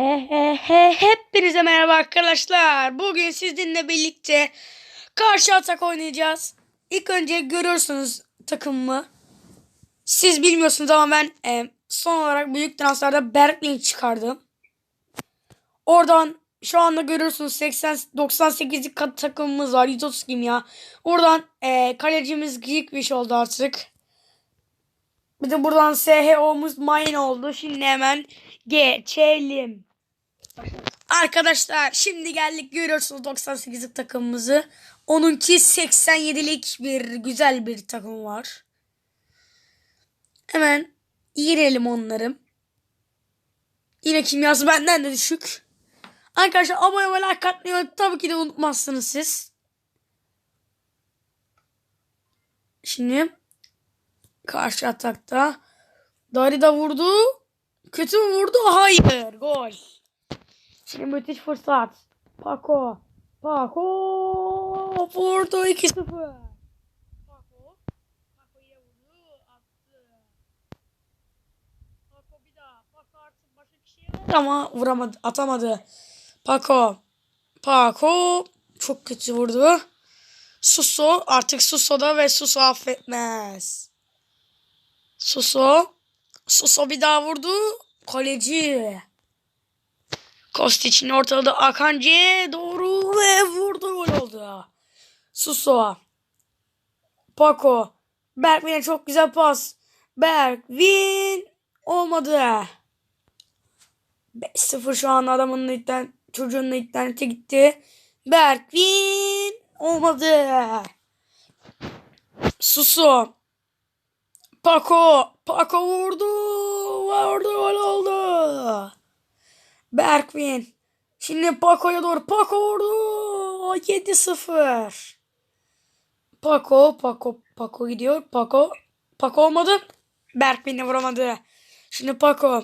He he he hepinize merhaba arkadaşlar. Bugün sizinle birlikte karşı atak oynayacağız. İlk önce görüyorsunuz takımımı. Siz bilmiyorsunuz ama ben e, son olarak büyük transferde Berklink çıkardım. Oradan şu anda görüyorsunuz 80 98'lik kat takımımız var. 130 kim ya. Oradan e, kalecimiz Geekwish oldu artık. Bir de buradan SHO'muz mine oldu. Şimdi hemen geçelim. Arkadaşlar şimdi geldik görüyorsunuz 98'lik takımımızı. Onunki 87'lik bir güzel bir takım var. Hemen girelim onları. Yine kimyası benden de düşük. Arkadaşlar abone ve like atmayı tabii ki de unutmazsınız siz. Şimdi karşı atakta Dari vurdu. Kötü mü vurdu? Hayır. Gol. Şimdi müthiş fırsat. Paco. Paco vurdu 2-0. Paco. Paco yine vurdu. Attı. Paco bir daha. Paco artık başka kişiye vurdu ama vuramadı. Atamadı. Paco. Paco çok kötü vurdu. Suso artık Suso'da ve Suso affetmez. Suso. Suso bir daha vurdu. Kaleci. Kostic'in ortada Akanji doğru ve vurdu gol oldu. Suso. Paco. Bergvin'e çok güzel pas. Bergvin olmadı. 5-0 şu an adamın internet, çocuğun internete gitti. Bergvin olmadı. Suso. Paco. Paco vurdu. Vurdu gol oldu. Bergvin. Şimdi Paco'ya doğru. Paco vurdu. 7-0. Paco. Paco. Paco gidiyor. Paco. Paco olmadı. Bergvin'e vuramadı. Şimdi Paco.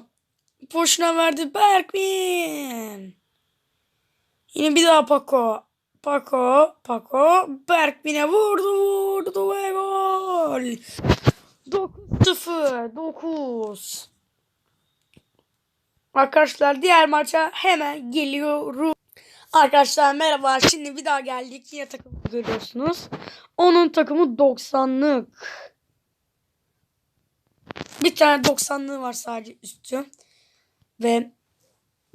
Boşuna verdi Bergvin. Yine bir daha Paco. Paco. Paco. Bergvin'e vurdu. Vurdu ve gol. 9-0. 9. Arkadaşlar diğer maça hemen geliyorum. Arkadaşlar merhaba. Şimdi bir daha geldik. Yine takımı görüyorsunuz. Onun takımı 90'lık. Bir tane 90'lığı var sadece üstü. Ve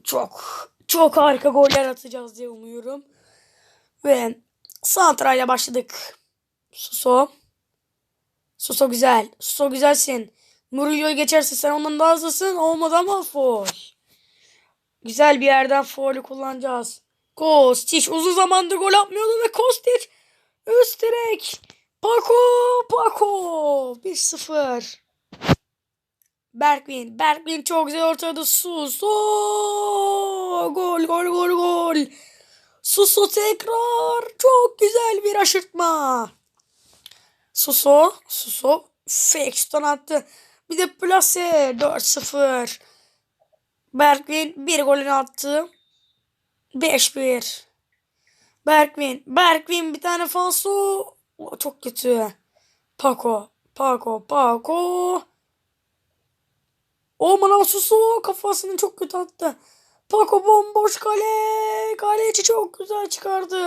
çok çok harika goller atacağız diye umuyorum. Ve Santra'yla başladık. Suso. Suso güzel. Suso güzelsin. Murillo'yu geçerse sen ondan daha hızlısın. Olmadı ama foul. Güzel bir yerden foul'ü kullanacağız. Kostic uzun zamandır gol atmıyordu ve Kostic üst direk. Paco, Paco 1-0. Bergvin, Bergvin çok güzel ortada. Suso. Gol, gol, gol, gol. Suso tekrar. Çok güzel bir aşırtma. Suso, Suso fake şuttan attı. Bir de plase 4-0. Bergvin bir golünü attı. 5-1. Bergvin. Bergvin bir tane falso. O, çok kötü. Paco. Paco. Paco. Oman Suso kafasını çok kötü attı. Paco bomboş kale. Kaleci çok güzel çıkardı.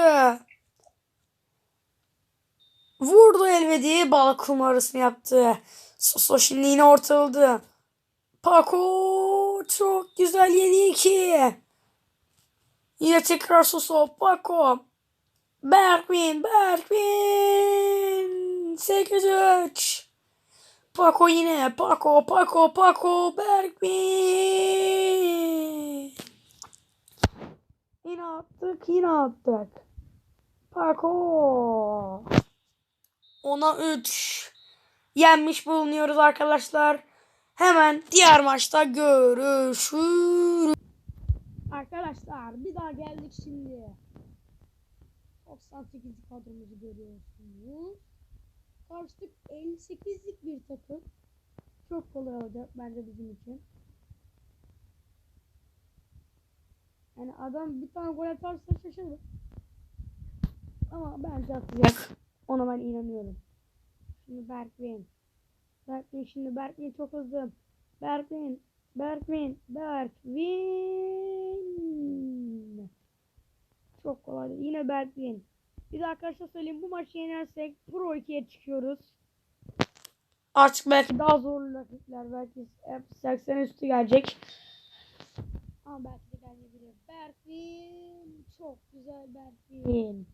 Vurdu elvedi. Bal kumarasını yaptı. Soso şimdi yine ortaladı. Paco çok güzel 7-2. Yine tekrar Soso. Paco. Bergvin. Bergvin. 8-3. Paco yine. Paco. Paco. Paco. Bergvin. Yine attık. Yine attık. Paco. Ona 3 yenmiş bulunuyoruz arkadaşlar. Hemen diğer maçta görüşürüz. Arkadaşlar bir daha geldik şimdi. 98 kadromuzu görüyorsunuz. Karşılık 58'lik bir takım. Çok kolay olacak bence bizim için. Yani adam bir tane gol atarsa şaşırır. Ama bence atacak. Ona ben inanıyorum. Şimdi Berkwin. Berkwin şimdi Berkwin çok hızlı. Berkwin. Berkwin. Berkwin. Çok kolay. Yine Berk'in. Bir de arkadaşlar söyleyeyim bu maçı yenersek Pro 2'ye çıkıyoruz. Artık belki daha zorlu rakipler. Belki hep 80 üstü gelecek. Ama belki de gelmeyebilir. Berfin. Çok güzel Berfin.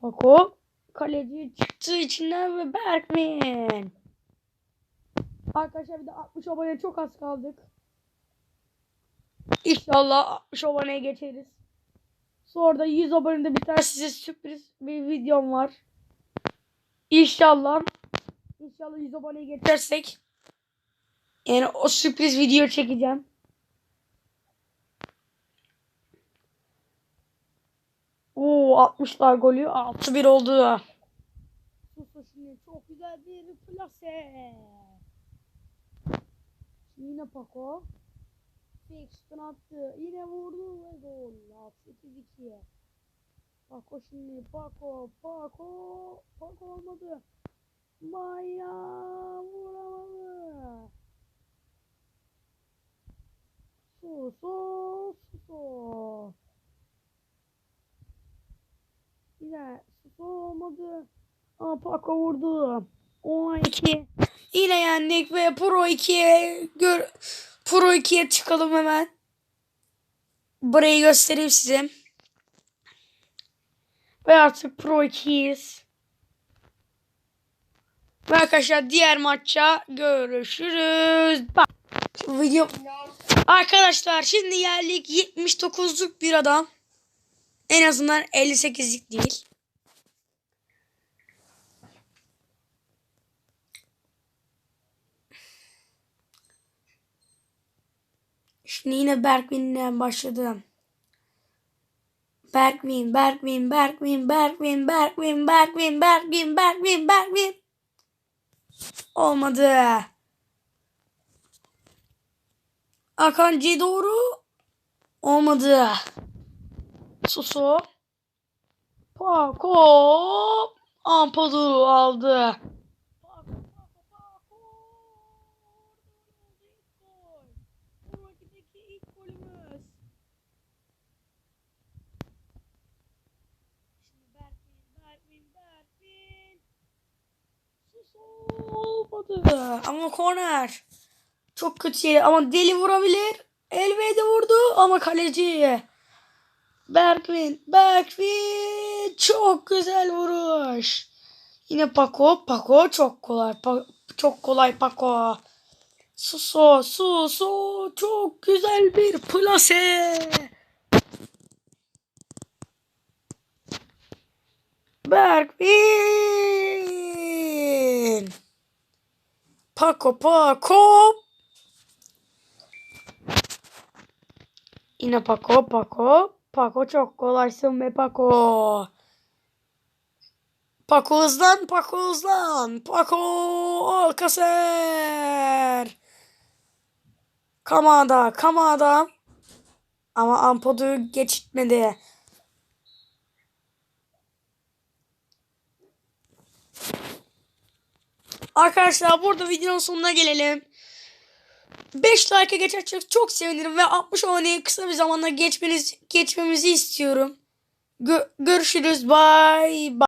Paco. Kaleci çıktı içinden ve Berkmin. Arkadaşlar bir de 60 abone çok az kaldık. İnşallah 60 aboneye geçeriz. Sonra da 100 abonede bir tane size sürpriz bir videom var. İnşallah. İnşallah 100 aboneye geçersek. Yani o sürpriz video çekeceğim. Oo 60'lar golü 6-1 oldu. Çok güzel bir plase. Yine Paco. Fixton attı. Yine vurdu ve gol. 8-2. Paco şimdi Paco. Paco. Paco olmadı. Maya vuramadı. Su su su su. Yine su olmadı. Ama Paco vurdu. 12. Yine yendik ve Pro 2'ye gör Pro 2'ye çıkalım hemen. Burayı göstereyim size. Ve artık Pro 2'yiz. Ve arkadaşlar diğer maça görüşürüz. Bak. Video Arkadaşlar şimdi geldik 79'luk bir adam. En azından 58'lik değil. Şimdi yine Berkwin'le başladım. Berkwin, Berkwin, Berkwin, Berkwin, Berkwin, Berkwin, Berkwin, Berkwin, Berkwin. Olmadı. Akancı doğru. Olmadı. Susu. Paco. Ampadu aldı. Paco, Paco, Paco. Gol. Bu rakipteki ilk golümüz. Şimdi Berfin, Berfin, Berfin. Susu olmadı. Ama korner. Çok kötü yeri ama deli vurabilir. Elvede vurdu ama kaleci. Berkwin, Berkwin çok güzel vuruş. Yine Paco, Paco çok kolay. Pa- çok kolay Paco. Suso, Suso çok güzel bir plase. Berkwin. Paco, Paco. Yine Paco, Paco. Paco çok kolaysın be Paco. Paco hızlan, Paco hızlan. Paco Alcacer. Kamada, Kamada. Ama Ampadu geçitmedi. Arkadaşlar burada videonun sonuna gelelim. 5 like'a geçersek çok sevinirim ve 60 aboneye kısa bir zamanda geçmeniz geçmemizi istiyorum. Gö- görüşürüz. Bye. bye.